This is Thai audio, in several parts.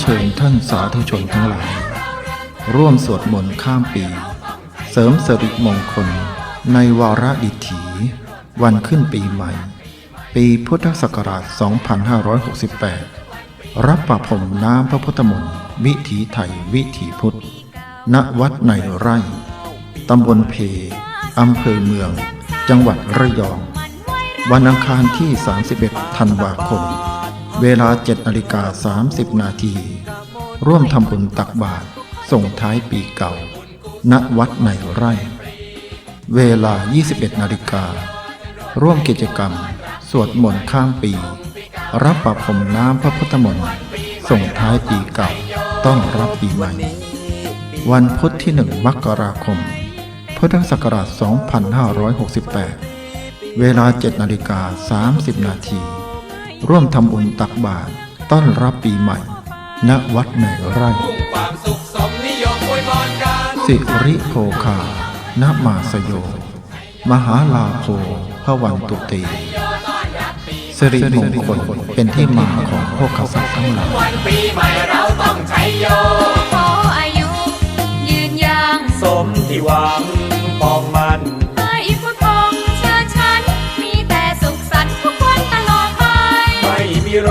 เชิญท่านสาธุชนทั้งหลาย ร่วมสวดมนต์ข้ามปี เสริมสิริมงคล ในวาระดิถี วันขึ้นปีใหม่ ปีพุทธศักราช 2568 รับประพรมน้ำพระพุทธมนต์วิถีไทยวิถีพุทธ ณ วัดในไร่ ตำบลเพ อำเภอเมือง จังหวัดระยอง วันอังคารที่ 31 ธันวาคม เวลา7นาฬิกา30 นาที ร่วมทำบุญตักบาตรส่งท้ายปีเก่า ณ วัดในไร่ เวลา 21 นาฬิกา ร่วมกิจกรรม สวดมนต์ข้ามปี รับประพรมน้ำพระพุทธมนต์ ส่งท้ายปีเก่า ต้อนรับปีใหม่ วันพุธที่ 1 มกราคม พุทธศักราช 2568 เวลา 7 นาฬิกา 30 นาที ร่วมทำบุญตักบาตรต้อนรับปีใหม่ ณวัดในไร่ความสุขสมนิยมอวยพรกันสิริโภคานมาสโย มหาลาโภพระวันตุเตสิริมงคลเป็นที่มาของพวกขสัตว์ทั้งหลายวันปีใหม่เราต้องใช้โยขออายุ ยืนยังสมที่หวังปอง โร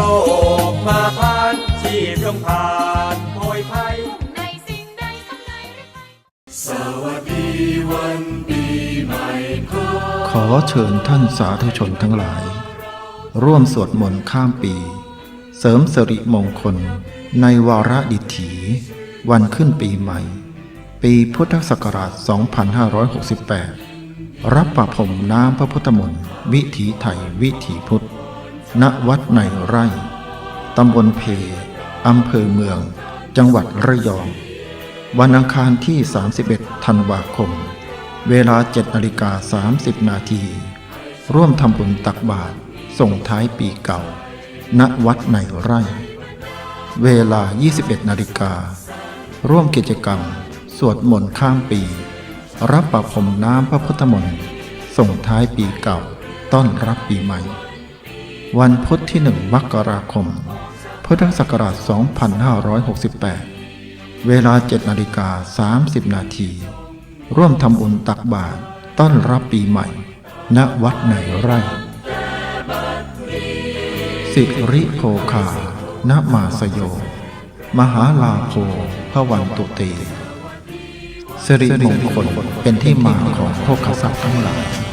คมาพานชีพจงผ่านโพยภัยในสิ่งใดสำเร็จขอเชิญท่านสาธุชนทั้งหลาย ร่วมสวดมนต์ข้ามปี เสริมสิริมงคล ในวาระดิถี วันขึ้นปีใหม่ ปีพุทธศักราช 2568 รับประพรมน้ำพระพุทธมนต์วิถีไทยวิถีพุทธ ณวัดในไร่ ตำบลเพอำเภอเมือง จังหวัดระยอง วันอังคารที่ 31 ธันวาคม เวลา7นาฬิกา30 นาที ร่วมทำบุญตักบาตรส่งท้ายปีเก่า ณวัดในไร่ เวลา 21 นาฬิกา ร่วมกิจกรรม สวดมนต์ข้ามปี รับประพรมน้ำพระพุทธมนต์ส่งท้ายปีเก่า ต้อนรับปีใหม่ วันพุธที่ 1 มกราคม พุทธศักราช 2568 เวลา 7 นาฬิกา 30 นาที ร่วมทำบุญตักบาตรต้อนรับปีใหม่ ณ วัดในไร่ สิริโภคานมาสโย มหาลาโภพระวันตุเตสิริมงคลเป็นที่มาของพวกขสัตว์ทั้งหลาย